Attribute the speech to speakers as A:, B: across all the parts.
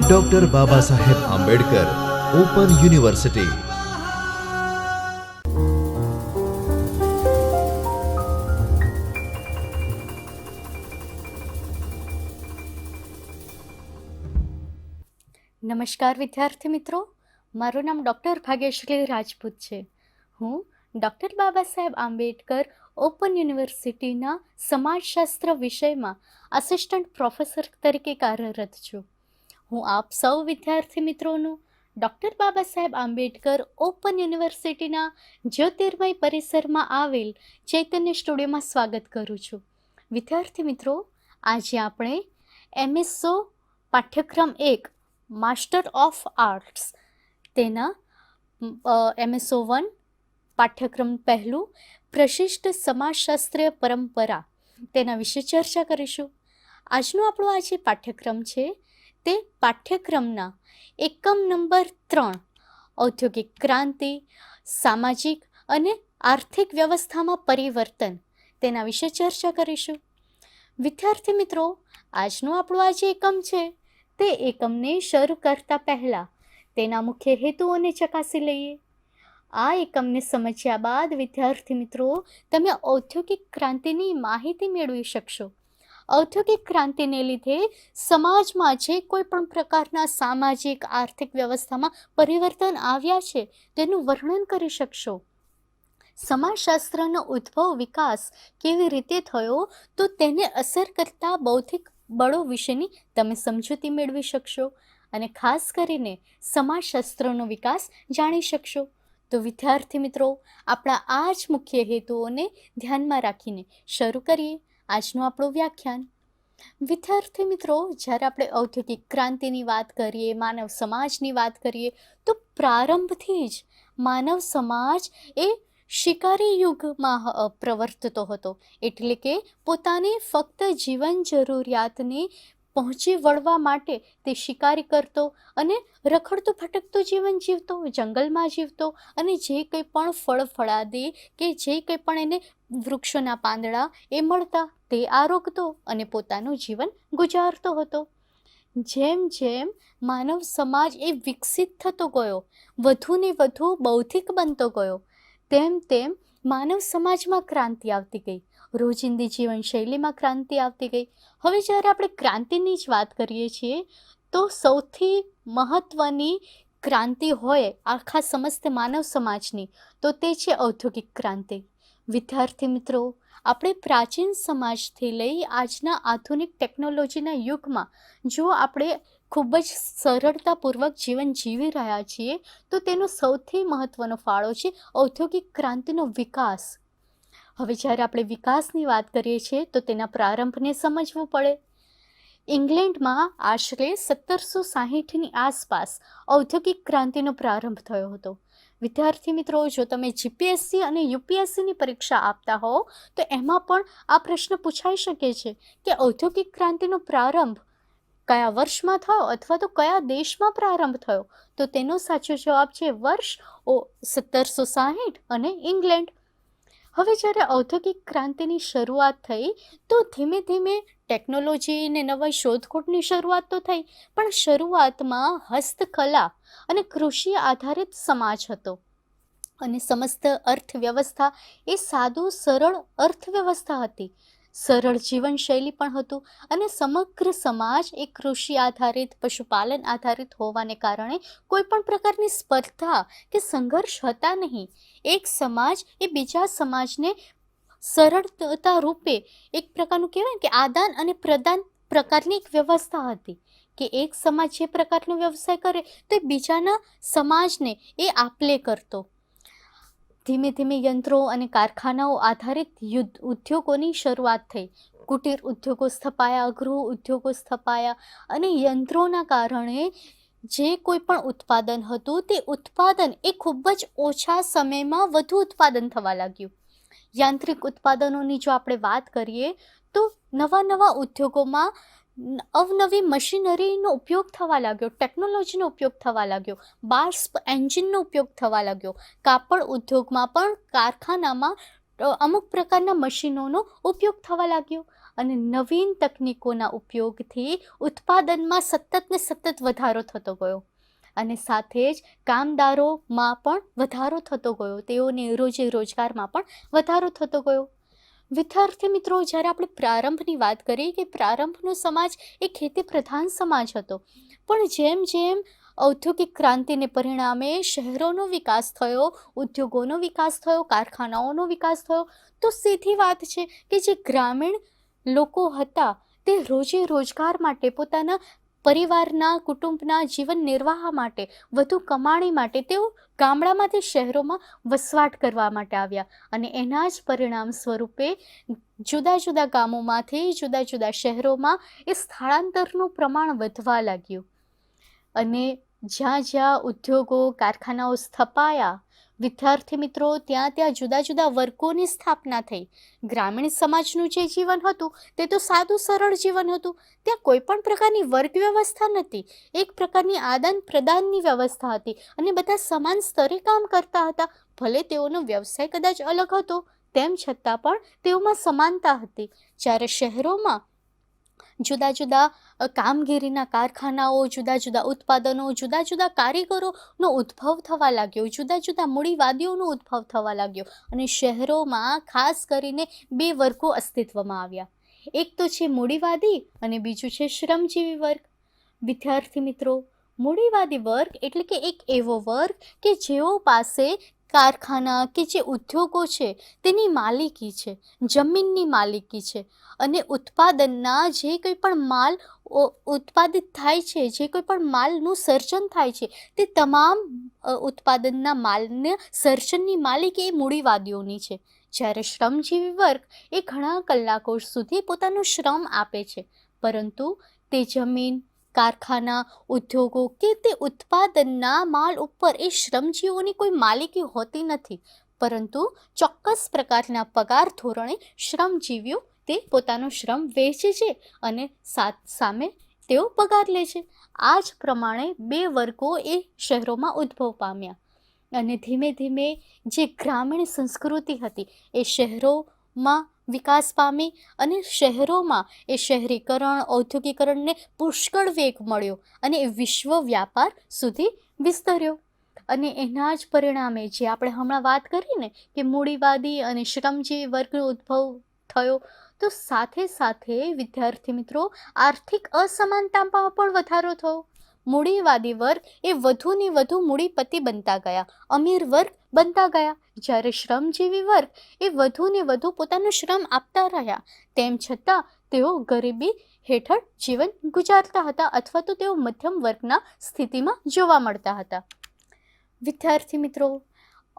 A: Doctor Baba Saheb Ambedkar open university
B: નમસ્કાર વિદ્યાર્થી મિત્રો, મારું નામ ડૉક્ટર ભાગ્યશ્રી રાજપૂત છે. હું ડૉક્ટર બાબા સાહેબ આંબેડકર ઓપન યુનિવર્સિટીના સમાજશાસ્ત્ર વિષયમાં આસિસ્ટન્ટ પ્રોફેસર તરીકે કાર્યરત છું. હું આપ સૌ વિદ્યાર્થી મિત્રોનું ડૉક્ટર બાબા સાહેબ આંબેડકર ઓપન યુનિવર્સિટીના જ્યોતિર્મય પરિસરમાં આવેલ ચૈતન્ય સ્ટુડિયોમાં સ્વાગત કરું છું. વિદ્યાર્થી મિત્રો, આજે આપણે એમએસઓ પાઠ્યક્રમ એક માસ્ટર ઓફ આર્ટ્સ તેના એમએસઓ વન પાઠ્યક્રમ પહેલું પ્રશિષ્ટ સમાજશાસ્ત્રીય પરંપરા તેના વિશે ચર્ચા કરીશું. આજનો આપણો આ જે પાઠ્યક્રમ છે, તે પાઠ્યક્રમના એકમ નંબર ત્રણ, ઔદ્યોગિક ક્રાંતિ, સામાજિક અને આર્થિક વ્યવસ્થામાં પરિવર્તન, તેના વિશે ચર્ચા કરીશું. વિદ્યાર્થી મિત્રો, આજનો આપણો આ જે એકમ છે, તે એકમને શરૂ કરતા પહેલાં તેના મુખ્ય હેતુઓને ચકાસી લઈએ. આ એકમને સમજ્યા બાદ, વિદ્યાર્થી મિત્રો, તમે ઔદ્યોગિક ક્રાંતિની માહિતી મેળવી શકશો. ઔદ્યોગિક ક્રાંતિને લીધે સમાજમાં જે કોઈ પણ પ્રકારના સામાજિક, આર્થિક વ્યવસ્થામાં પરિવર્તન આવ્યા છે, તેનું વર્ણન કરી શકશો. સમાજશાસ્ત્રનો ઉદ્ભવ વિકાસ કેવી રીતે થયો, તો તેને અસર કરતા બૌદ્ધિક બળો વિશેની તમે સમજૂતી મેળવી શકશો. અને ખાસ કરીને સમાજશાસ્ત્રનો વિકાસ જાણી શકશો. તો વિદ્યાર્થી મિત્રો, આપણા આ જ મુખ્ય હેતુઓને ધ્યાનમાં રાખીને શરૂ કરીએ આજનું આપણું વ્યાખ્યાન. વિદ્યાર્થી મિત્રો, જ્યારે આપણે ઔદ્યોગિક ક્રાંતિની વાત કરીએ, માનવ સમાજની વાત કરીએ, તો પ્રારંભથી જ માનવ સમાજ એ શિકારી યુગમાં પ્રવર્તતો હતો. એટલે કે પોતાની ફક્ત જીવન જરૂરિયાતને પહોંચી વળવા માટે તે શિકારી કરતો અને રખડતો ભટકતો જીવન જીવતો, જંગલમાં જીવતો અને જે કંઈ પણ ફળ ફળાદી કે જે કંઈ પણ એને વૃક્ષોના પાંદડા એ મળતા તે આરોગતો અને પોતાનું જીવન ગુજારતો હતો. જેમ જેમ માનવ સમાજ એ વિકસિત થતો ગયો, વધુને વધુ બૌદ્ધિક બનતો ગયો, તેમ તેમ માનવ સમાજમાં ક્રાંતિ આવતી ગઈ. રોજિંદી જીવનશૈલીમાં ક્રાંતિ આવતી ગઈ. હવે જ્યારે આપણે ક્રાંતિની જ વાત કરીએ છીએ, તો સૌથી મહત્ત્વની ક્રાંતિ હોય આખા સમસ્ત માનવ સમાજની, તો તે છે ઔદ્યોગિક ક્રાંતિ. વિદ્યાર્થી મિત્રો, આપણે પ્રાચીન સમાજથી લઈ આજના આધુનિક ટેકનોલોજીના યુગમાં, જો આપણે ખૂબ જ સરળતાપૂર્વક જીવન જીવી રહ્યા છીએ, તો તેનો સૌથી મહત્ત્વનો ફાળો છે ઔદ્યોગિક ક્રાંતિનો વિકાસ. હવે જ્યારે આપણે વિકાસની વાત કરીએ છીએ, તો તેના પ્રારંભને સમજવું પડે. ઇંગ્લેન્ડમાં આશરે સત્તરસો સાહીઠની આસપાસ ઔદ્યોગિક ક્રાંતિનો પ્રારંભ થયો હતો. વિદ્યાર્થી મિત્રો, જો તમે જીપીએસસી અને યુપીએસસીની પરીક્ષા આપતા હો તો એમાં પણ આ પ્રશ્ન પૂછાઈ શકે છે કે ઔદ્યોગિક ક્રાંતિનો પ્રારંભ કયા વર્ષમાં થયો અથવા તો કયા દેશમાં પ્રારંભ થયો? તો તેનો સાચો જવાબ છે વર્ષ ઓ સત્તરસો સાહીઠ અને ઇંગ્લેન્ડ. હવે જ્યારે ઔદ્યોગિક ક્રાંતિની શરૂઆત થઈ, તો ધીમે ધીમે ટેકનોલોજી ને નવા શોધખોળની શરૂઆત તો થઈ, પણ શરૂઆતમાં હસ્તકલા અને કૃષિ આધારિત સમાજ હતો. અને સમસ્ત અર્થવ્યવસ્થા એ સાદું, સરળ અર્થવ્યવસ્થા હતી. સરળ જીવનશૈલી પણ હતું અને સમગ્ર સમાજ એ કૃષિ આધારિત, પશુપાલન આધારિત હોવાને કારણે કોઈ પણ પ્રકારની સ્પર્ધા કે સંઘર્ષ હતા નહીં. એક સમાજ એ બીજા સમાજને સરળતા રૂપે એક પ્રકારનું કહેવાય કે આદાન અને પ્રદાન પ્રકારની એક વ્યવસ્થા હતી કે એક સમાજ જે પ્રકારનો વ્યવસાય કરે તો બીજાના સમાજને એ આપલે કરતો. ધીમે ધીમે યંત્રો અને કારખાનાઓ આધારિત યુદ્ધ ઉદ્યોગોની શરૂઆત થઈ. કુટીર ઉદ્યોગો સ્થપાયા, ગૃહ ઉદ્યોગો સ્થપાયા અને યંત્રોના કારણે જે કોઈ પણ ઉત્પાદન હતું તે ઉત્પાદન એ ખૂબ જ ઓછા સમયમાં વધુ ઉત્પાદન થવા લાગ્યું. યાંત્રિક ઉત્પાદનોની જો આપણે વાત કરીએ તો નવા નવા ઉદ્યોગોમાં અવનવી મશીનરીનો ઉપયોગ થવા લાગ્યો, ટેકનોલોજીનો ઉપયોગ થવા લાગ્યો બાષ્પ એન્જિનનો ઉપયોગ થવા લાગ્યો. કાપડ ઉદ્યોગમાં પણ કારખાનામાં અમુક પ્રકારના મશીનોનો ઉપયોગ થવા લાગ્યો. અને નવીન તકનીકોના ઉપયોગથી ઉત્પાદનમાં સતત ને સતત વધારો થતો ગયો. અને સાથે જ કામદારોમાં પણ વધારો થતો ગયો. તેઓને રોજે રોજગારમાં પણ વધારો થતો ગયો. વિદ્યાર્થી મિત્રો, જ્યારે આપણે પ્રારંભની વાત કરીએ કે પ્રારંભનો સમાજ એ ખેતી પ્રધાન સમાજ હતો. પણ જેમ જેમ ઔદ્યોગિક ક્રાંતિને પરિણામે શહેરોનો વિકાસ થયો, ઉદ્યોગોનો વિકાસ થયો, કારખાનાઓનો વિકાસ થયો, તો સીધી વાત છે કે જે ગ્રામીણ લોકો હતા, તે રોજે રોજગાર માટે પોતાના પરિવારના, કુટુંબના જીવન નિર્વાહ માટે, વધુ કમાણી માટે તેઓ ગામડામાંથી શહેરોમાં વસવાટ કરવા માટે આવ્યા. અને એના જ પરિણામ સ્વરૂપે જુદા જુદા ગામોમાંથી, જુદા જુદા શહેરોમાં એ સ્થળાંતરનું પ્રમાણ વધવા લાગ્યું. અને જ્યાં જ્યાં ઉદ્યોગો, કારખાનાઓ સ્થપાયા વિદ્યાર્થી મિત્રો, ત્યાં ત્યાં જુદા જુદા વર્ગોની સ્થાપના થઈ. ગ્રામીણ સમાજનું જે જીવન હતું, તે તો સાદું સરળ જીવન હતું. ત્યાં કોઈ પણ પ્રકારની વર્ગ વ્યવસ્થા નથી એક પ્રકારની આદાન પ્રદાનની વ્યવસ્થા હતી અને બધા સમાન સ્તરે કામ કરતા હતા. ભલે તેઓનો વ્યવસાય કદાચ અલગ હતો, તેમ છતાં પણ તેઓમાં સમાનતા હતી. જ્યારે શહેરોમાં જુદા જુદા કામગીરીના કારખાનાઓ જુદા જુદા ઉત્પાદનો જુદા જુદા કારીગરોનો ઉદ્ભવ થવા લાગ્યો. જુદા જુદા મૂડીવાદીઓનો ઉદ્ભવ થવા લાગ્યો અને શહેરોમાં ખાસ કરીને બે વર્ગો અસ્તિત્વમાં આવ્યા. એક તો છે મૂડીવાદી અને બીજું છે શ્રમજીવી વર્ગ. વિદ્યાર્થી મિત્રો, મૂડીવાદી વર્ગ એટલે કે એક એવો વર્ગ કે જેઓ પાસે કારખાના કે જે ઉદ્યોગો છે, તેની માલિકી છે, જમીનની માલિકી છે અને ઉત્પાદનના જે કંઈ પણ માલ ઉત્પાદિત થાય છે, જે કોઈ પણ માલનું સર્જન થાય છે, તે તમામ ઉત્પાદનના માલને સર્જનની માલિકી એ મૂડીવાદીઓની છે. જ્યારે શ્રમજીવી વર્ગ એ ઘણા કલાકો સુધી પોતાનું શ્રમ આપે છે. પરંતુ તે જમીન કારખાના ઉદ્યોગો કે તે ઉત્પાદનના માલ ઉપર એ શ્રમજીવીઓની કોઈ માલિકી હોતી નથી. પરંતુ ચોક્કસ પ્રકારના પગાર ધોરણે શ્રમજીવીઓ તે પોતાનો શ્રમ વેચે છે અને સામે તેઓ પગાર લે છે. આ જ પ્રમાણે બે વર્ગો એ શહેરોમાં ઉદ્ભવ પામ્યા અને ધીમે ધીમે જે ગ્રામીણ સંસ્કૃતિ હતી એ શહેરોમાં વિકાસ પામી અને શહેરોમાં એ શહેરીકરણ, ઔદ્યોગિકરણને પુષ્કળ વેગ મળ્યો અને એ વિશ્વ વ્યાપાર સુધી વિસ્તર્યો. અને એના જ પરિણામે જે આપણે હમણાં વાત કરી ને કે મૂડીવાદી અને શ્રમજીવી વર્ગનો ઉદ્ભવ થયો, તો સાથે સાથે વિદ્યાર્થી મિત્રો આર્થિક અસમાનતામાં પણ વધારો થયો. મૂડીવાદી વર્ગ એ વધુને વધુ મૂડીપતિ બનતા ગયા. અમીર વર્ગ બનતા ગયા. જ્યારે શ્રમજીવી વર્ગ એ વધુને વધુ પોતાનો શ્રમ આપતા રહ્યા. તેમ છતાં તેઓ ગરીબી હેઠળ જીવન ગુજારતા હતા અથવા તો તેઓ મધ્યમ વર્ગના સ્થિતિમાં જોવા મળતા હતા. વિદ્યાર્થી મિત્રો,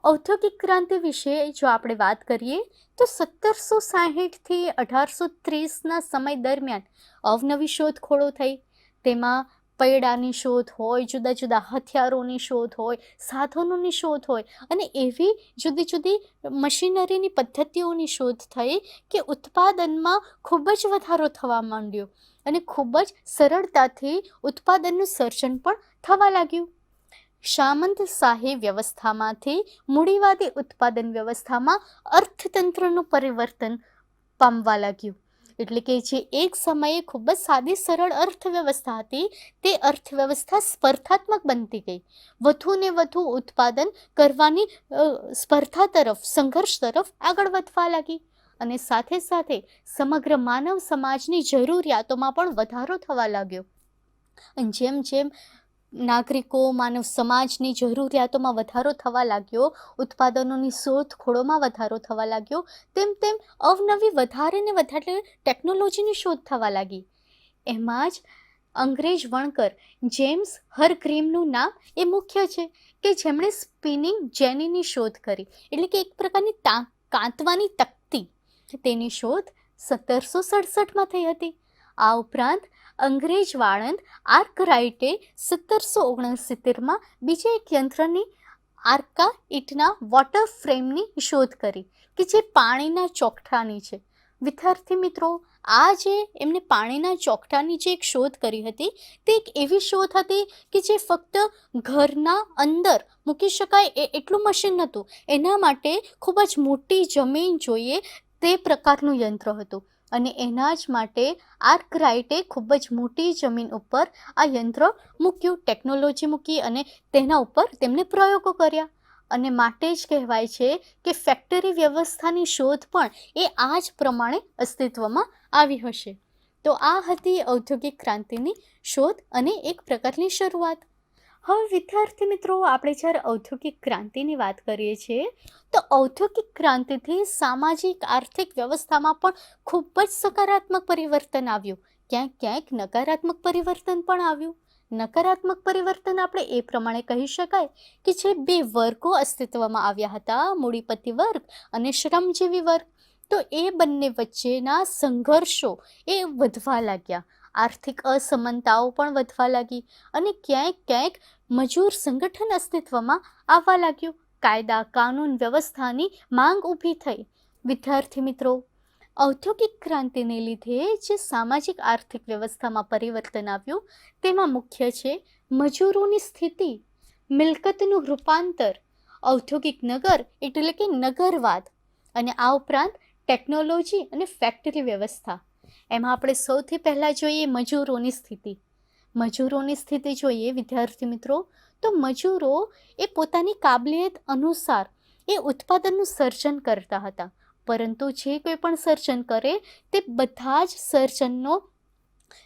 B: ઔદ્યોગિક ક્રાંતિ વિશે જો આપણે વાત કરીએ, તો સત્તરસો સાહીઠથી અઢારસો ત્રીસના સમય દરમિયાન અવનવી શોધખોળો થઈ. તેમાં પૈડાની શોધ હોય, જુદા જુદા હથિયારોની શોધ હોય, સાધનોની શોધ હોય અને એવી જુદી જુદી મશીનરીની પદ્ધતિઓની શોધ થઈ કે ઉત્પાદનમાં ખૂબ જ વધારો થવા માંડ્યો અને ખૂબ જ સરળતાથી ઉત્પાદનનું સર્જન પણ થવા લાગ્યું. સામંત શાહી વ્યવસ્થામાંથી મૂડીવાદી ઉત્પાદન વ્યવસ્થામાં અર્થતંત્રનું પરિવર્તન પામવા લાગ્યું. એટલે કે જે એક સમયે ખૂબ જ સાદી સરળ અર્થવ્યવસ્થા હતી, તે અર્થવ્યવસ્થા સ્પર્ધાત્મક બનતી ગઈ. વધુને વધુ ઉત્પાદન કરવાની સ્પર્ધા તરફ, સંઘર્ષ તરફ આગળ વધવા લાગી. અને સાથે સાથે સમગ્ર માનવ સમાજની જરૂરિયાતોમાં પણ વધારો થવા લાગ્યો. અને જેમ જેમ નાગરિકો માનવ સમાજની જરૂરિયાતોમાં વધારો થવા લાગ્યો, ઉત્પાદનોની શોધખોળોમાં વધારો થવા લાગ્યો, તેમ તેમ અવનવી વધારે ને વધારે ટેકનોલોજીની શોધ થવા લાગી. એમાં જ અંગ્રેજ વણકર જેમ્સ હરગ્રીમનું નામ એ મુખ્ય છે કે જેમણે સ્પિનિંગ જેનીની શોધ કરી, એટલે કે એક પ્રકારની તા, કાંતવાની તકતી. તેની શોધ સત્તરસો સડસઠમાં થઈ હતી. આ ઉપરાંત અંગ્રેજ વાળંદ આર્કરાઇટે સત્તરસો ઓગણસિત્તેરમાં બીજા એક યંત્રની આર્કા ઇટના વોટર ફ્રેમની શોધ કરી, કે જે પાણીના ચોકઠાની છે. વિદ્યાર્થી મિત્રો, આ જે એમને પાણીના ચોકઠાની જે એક શોધ કરી હતી, તે એક એવી શોધ હતી કે જે ફક્ત ઘરના અંદર મૂકી શકાય એ એટલું મશીન નહોતું. એના માટે ખૂબ જ મોટી જમીન જોઈએ તે પ્રકારનું યંત્ર હતું. અને એના જ માટે આર્કરાઇટે ખૂબ જ મોટી જમીન ઉપર આ યંત્ર મૂક્યું, ટેકનોલોજી મૂકી અને તેના ઉપર તેમણે પ્રયોગો કર્યા. અને માટે જ કહેવાય છે કે ફેક્ટરી વ્યવસ્થાની શોધ પણ એ આ જ પ્રમાણે અસ્તિત્વમાં આવી હશે. તો આ હતી ઔદ્યોગિક ક્રાંતિની શોધ અને એક પ્રકારની શરૂઆત. હવે વિદ્યાર્થી મિત્રો, આપણે જ્યારે ઔદ્યોગિક ક્રાંતિની વાત કરીએ છીએ, તો ઔદ્યોગિક ક્રાંતિથી સામાજિક, આર્થિક વ્યવસ્થામાં પણ ખૂબ જ સકારાત્મક પરિવર્તન આવ્યું. ક્યાંક ક્યાંક નકારાત્મક પરિવર્તન પણ આવ્યું. નકારાત્મક પરિવર્તન આપણે એ પ્રમાણે કહી શકાય કે જે બે વર્ગો અસ્તિત્વમાં આવ્યા હતા, મૂડીપતિ વર્ગ અને શ્રમજીવી વર્ગ. તો એ બંને વચ્ચેના સંઘર્ષો એ વધવા લાગ્યા. આર્થિક અસમાનતાઓ પણ વધવા લાગી અને ક્યાંક ક્યાંક મજૂર સંગઠન અસ્તિત્વમાં આવવા લાગ્યું. કાયદા, કાનૂન વ્યવસ્થાની માંગ ઊભી થઈ. વિદ્યાર્થી મિત્રો, ઔદ્યોગિક ક્રાંતિને લીધે જે સામાજિક આર્થિક વ્યવસ્થામાં પરિવર્તન આવ્યું, તેમાં મુખ્ય છે મજૂરોની સ્થિતિ, મિલકતનું રૂપાંતર, ઔદ્યોગિક નગર એટલે કે નગરવાદ અને આ ઉપરાંત ટેકનોલોજી અને ફેક્ટરી વ્યવસ્થા. એમાં આપણે સૌથી પહેલાં જોઈએ મજૂરોની સ્થિતિ. મજૂરોની સ્થિતિ જોઈએ, વિદ્યાર્થી મિત્રો. તો મજૂરો એ પોતાની કાબલિયત અનુસાર એ ઉત્પાદનનું સર્જન કરતા હતા. પરંતુ જે કોઈ પણ સર્જન કરે, તે બધા જ સર્જનનો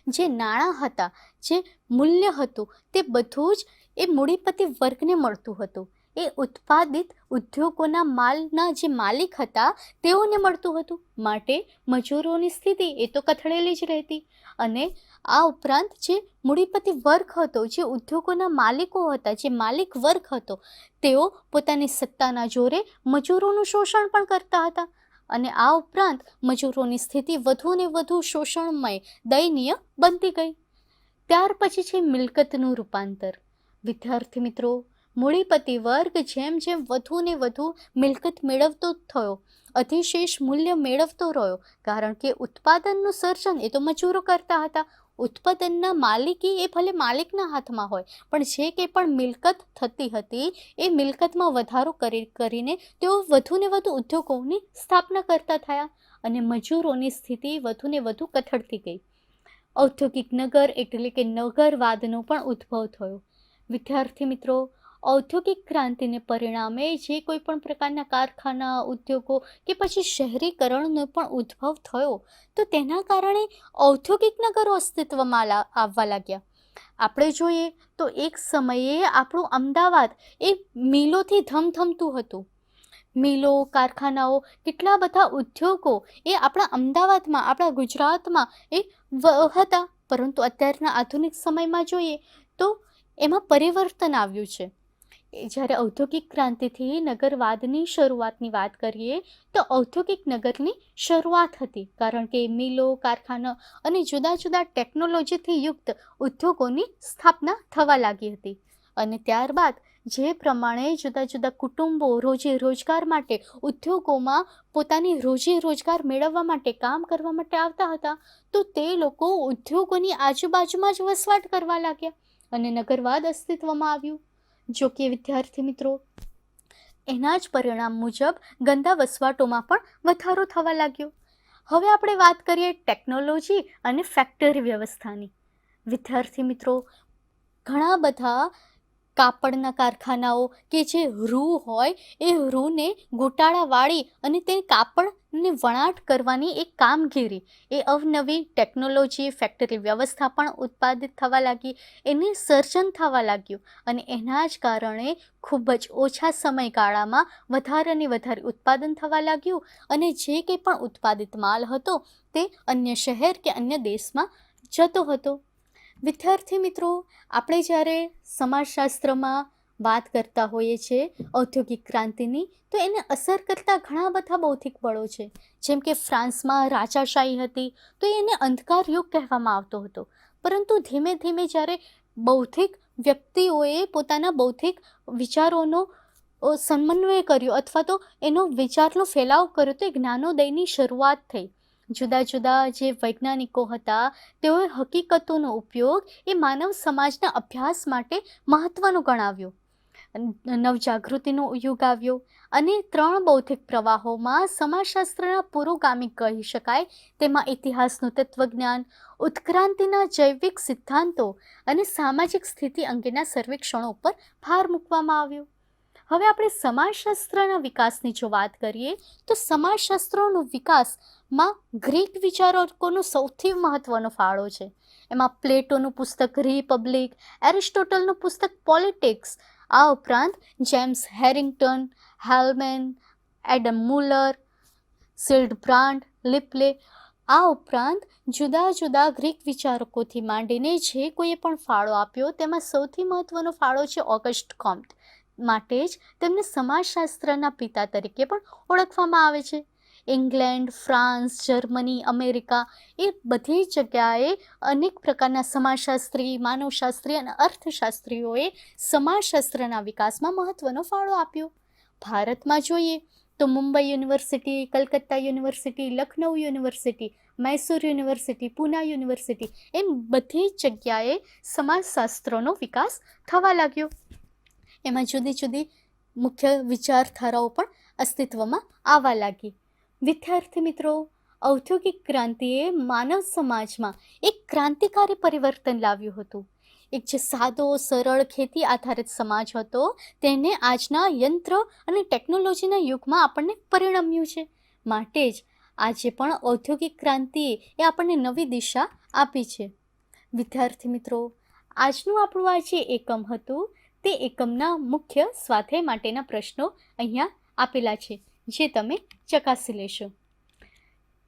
B: જે નાણાં હતા, જે મૂલ્ય હતું, તે બધું જ એ મૂડીપતિ વર્ગને મળતું હતું. એ ઉત્પાદિત ઉદ્યોગોના માલના જે માલિક હતા, તેઓને મળતું હતું. માટે મજૂરોની સ્થિતિ એ તો કથળેલી જ રહેતી. અને આ ઉપરાંત જે મૂડીપતિ વર્ગ હતો, જે ઉદ્યોગોના માલિકો હતા, જે માલિક વર્ગ હતો, તેઓ પોતાની સત્તાના જોરે મજૂરોનું શોષણ પણ કરતા હતા. અને આ ઉપરાંત મજૂરોની સ્થિતિ વધુ ને વધુ શોષણમય, દયનીય બનતી ગઈ. ત્યાર પછી છે મિલકતનું રૂપાંતર. વિદ્યાર્થી મિત્રો મૂડીપતિ વર્ગ જેમ જેમ વધુ ને વધુ મિલકત મેળવતો થયો, અધિશેષ મૂલ્ય મેળવતો રહ્યો, કારણ કે ઉત્પાદનનું સર્જન એ તો મજૂરો કરતા હતા. ઉત્પાદનના માલિકી એ ભલે માલિકના હાથમાં હોય, પણ જે કંઈ પણ મિલકત થતી હતી, એ મિલકતમાં વધારો કરી, કરીને તેઓ વધુ ને વધુ ઉદ્યોગોની સ્થાપના કરતા થયા અને મજૂરોની સ્થિતિ વધુ ને વધુ કથળતી ગઈ. ઔદ્યોગિક નગર એટલે કે નગરવાદનો પણ ઉદ્ભવ થયો. વિદ્યાર્થી મિત્રો ઔદ્યોગિક ક્રાંતિને પરિણામે જે કોઈ પણ પ્રકારના કારખાના, ઉદ્યોગો કે પછી શહેરીકરણનો પણ ઉદ્ભવ થયો, તો તેના કારણે ઔદ્યોગિક નગરો અસ્તિત્વમાં આવવા લાગ્યા. આપણે જોઈએ તો એક સમયે આપણું અમદાવાદ એ મિલોથી ધમધમતું હતું. મિલો, કારખાનાઓ, કેટલા બધા ઉદ્યોગો એ આપણા અમદાવાદમાં, આપણા ગુજરાતમાં એ હતા. પરંતુ અત્યારના આધુનિક સમયમાં જોઈએ તો એમાં પરિવર્તન આવ્યું છે. જ્યારે ઔદ્યોગિક ક્રાંતિથી નગરવાદની શરૂઆતની વાત કરીએ, તો ઔદ્યોગિક નગરની શરૂઆત હતી. કારણ કે મિલો, કારખાના અને જુદા જુદા ટેકનોલોજીથી યુક્ત ઉદ્યોગોની સ્થાપના થવા લાગી હતી. અને ત્યારબાદ જે પ્રમાણે જુદા જુદા કુટુંબો રોજે રોજગાર માટે ઉદ્યોગોમાં પોતાની રોજી રોજગાર મેળવવા માટે કામ કરવા માટે આવતા હતા, તો તે લોકો ઉદ્યોગોની આજુબાજુમાં જ વસવાટ કરવા લાગ્યા અને નગરવાદ અસ્તિત્વમાં આવ્યું. જો કે વિદ્યાર્થી મિત્રો, એના જ પરિણામ મુજબ ગંદા વસવાટોમાં પણ વધારો થવા લાગ્યો. હવે આપણે વાત કરીએ ટેકનોલોજી અને ફેક્ટરી વ્યવસ્થાની. વિદ્યાર્થી મિત્રો, ઘણા બધા કાપડના કારખાનાઓ કે જે રૂ હોય, એ રૂને ગોટાળા વાળી અને તે કાપડને વણાટ કરવાની એક કામગીરી. એ અવનવી ટેકનોલોજી ફેક્ટરી વ્યવસ્થા પણ ઉત્પાદિત થવા લાગી, એને સર્જન થવા લાગ્યું અને એના જ કારણે ખૂબ જ ઓછા સમયગાળામાં વધારે ને વધારે ઉત્પાદન થવા લાગ્યું અને જે કંઈ પણ ઉત્પાદિત માલ હતો તે અન્ય શહેર કે અન્ય દેશમાં જતો હતો. વિદ્યાર્થી મિત્રો, આપણે જ્યારે સમાજશાસ્ત્રમાં વાત કરતા હોઈએ છીએ ઔદ્યોગિક ક્રાંતિની, તો એને અસર કરતા ઘણા બધા બૌદ્ધિક બળો છે. જેમ કે ફ્રાન્સમાં રાજાશાહી હતી, તો એને અંધકાર યુગ કહેવામાં આવતો હતો. પરંતુ ધીમે ધીમે જ્યારે બૌદ્ધિક વ્યક્તિઓએ પોતાના બૌદ્ધિક વિચારોનો સમન્વય કર્યો અથવા તો એનો વિચારનો ફેલાવ કર્યો, તો એ જ્ઞાનોદયની શરૂઆત થઈ. જુદા જુદા જે વૈજ્ઞાનિકો હતા, તેઓએ હકીકતોનો ઉપયોગ એ માનવ સમાજના અભ્યાસ માટે મહત્ત્વનો ગણાવ્યો. નવજાગૃતિનો યુગ આવ્યો અને ત્રણ બૌદ્ધિક પ્રવાહોમાં સમાજશાસ્ત્રના પુરોગામી કહી શકાય તેમાં ઇતિહાસનું તત્વજ્ઞાન, ઉત્ક્રાંતિના જૈવિક સિદ્ધાંતો અને સામાજિક સ્થિતિ અંગેના સર્વેક્ષણો ઉપર ભાર મૂકવામાં આવ્યો. હવે આપણે સમાજશાસ્ત્રના વિકાસની જો વાત કરીએ, તો સમાજશાસ્ત્રનો વિકાસમાં ગ્રીક વિચારકોનો સૌથી મહત્વનો ફાળો છે. એમાં પ્લેટોનું પુસ્તક રિપબ્લિક, એરિસ્ટોટલનું પુસ્તક પોલિટિક્સ આ ઉપરાંત James Harrington, Hellman, Adam Muller સિલ્ડ બ્રાન્ડ લિપલે, આ ઉપરાંત જુદા જુદા ગ્રીક વિચારકોથી માંડીને જે કોઈએ પણ ફાળો આપ્યો તેમાં સૌથી મહત્વનો ફાળો છે ઓગસ્ટ કોમ્ટ માટે જ તેમને સમાજશાસ્ત્રના પિતા તરીકે પણ ઓળખવામાં આવે છે. ઇંગ્લેન્ડ, ફ્રાન્સ, જર્મની, અમેરિકા એ બધી જગ્યાએ અનેક પ્રકારના સમાજશાસ્ત્રી, માનવશાસ્ત્રી અને અર્થશાસ્ત્રીઓએ સમાજશાસ્ત્રના વિકાસમાં મહત્ત્વનો ફાળો આપ્યો. ભારતમાં જોઈએ તો Mumbai university, Calcutta university, Lucknow university, Mysore university, Poona university એમ બધી જગ્યાએ સમાજશાસ્ત્રનો વિકાસ થવા લાગ્યો. એમાં જુદી જુદી મુખ્ય વિચારધારાઓ પણ અસ્તિત્વમાં આવવા લાગી. વિદ્યાર્થી મિત્રો, ઔદ્યોગિક ક્રાંતિએ માનવ સમાજમાં એક ક્રાંતિકારી પરિવર્તન લાવ્યું હતું. એક જે સાદો, સરળ ખેતી આધારિત સમાજ હતો, તેને આજના યંત્ર અને ટેકનોલોજીના યુગમાં આપણને પરિણમ્યું છે. માટે જ આજે પણ ઔદ્યોગિક ક્રાંતિએ એ આપણને નવી દિશા આપી છે. વિદ્યાર્થી મિત્રો, આજનું આપણું આ જે એકમ હતું, તે એકમના મુખ્ય સ્વાધ્યાય માટેના પ્રશ્નો અહીંયા આપેલા છે. જે તમે ચકાસી લેશો.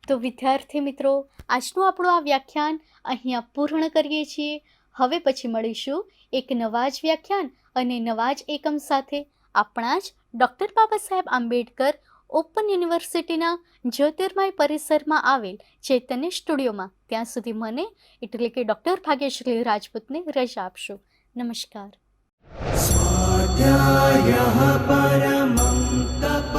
B: તો વિદ્યાર્થી મિત્રો, આજનું આપણું આ વ્યાખ્યાન અહીંયા પૂર્ણ કરીએ છીએ. હવે પછી મળીશું એક નવા જ વ્યાખ્યાન અને નવા જ એકમ સાથે. આપણા જ ડૉક્ટર બાબા સાહેબ આંબેડકર ઓપન યુનિવર્સિટીના જ્યોતિર્મય પરિસરમાં આવેલ ચૈતન્ય સ્ટુડિયોમાં. ત્યાં સુધી મને, એટલે કે ડૉક્ટર ભાગ્યશ્રી રાજપૂતને રજા આપશો. નમસ્કાર.
C: સ્વાધ્યાય તપ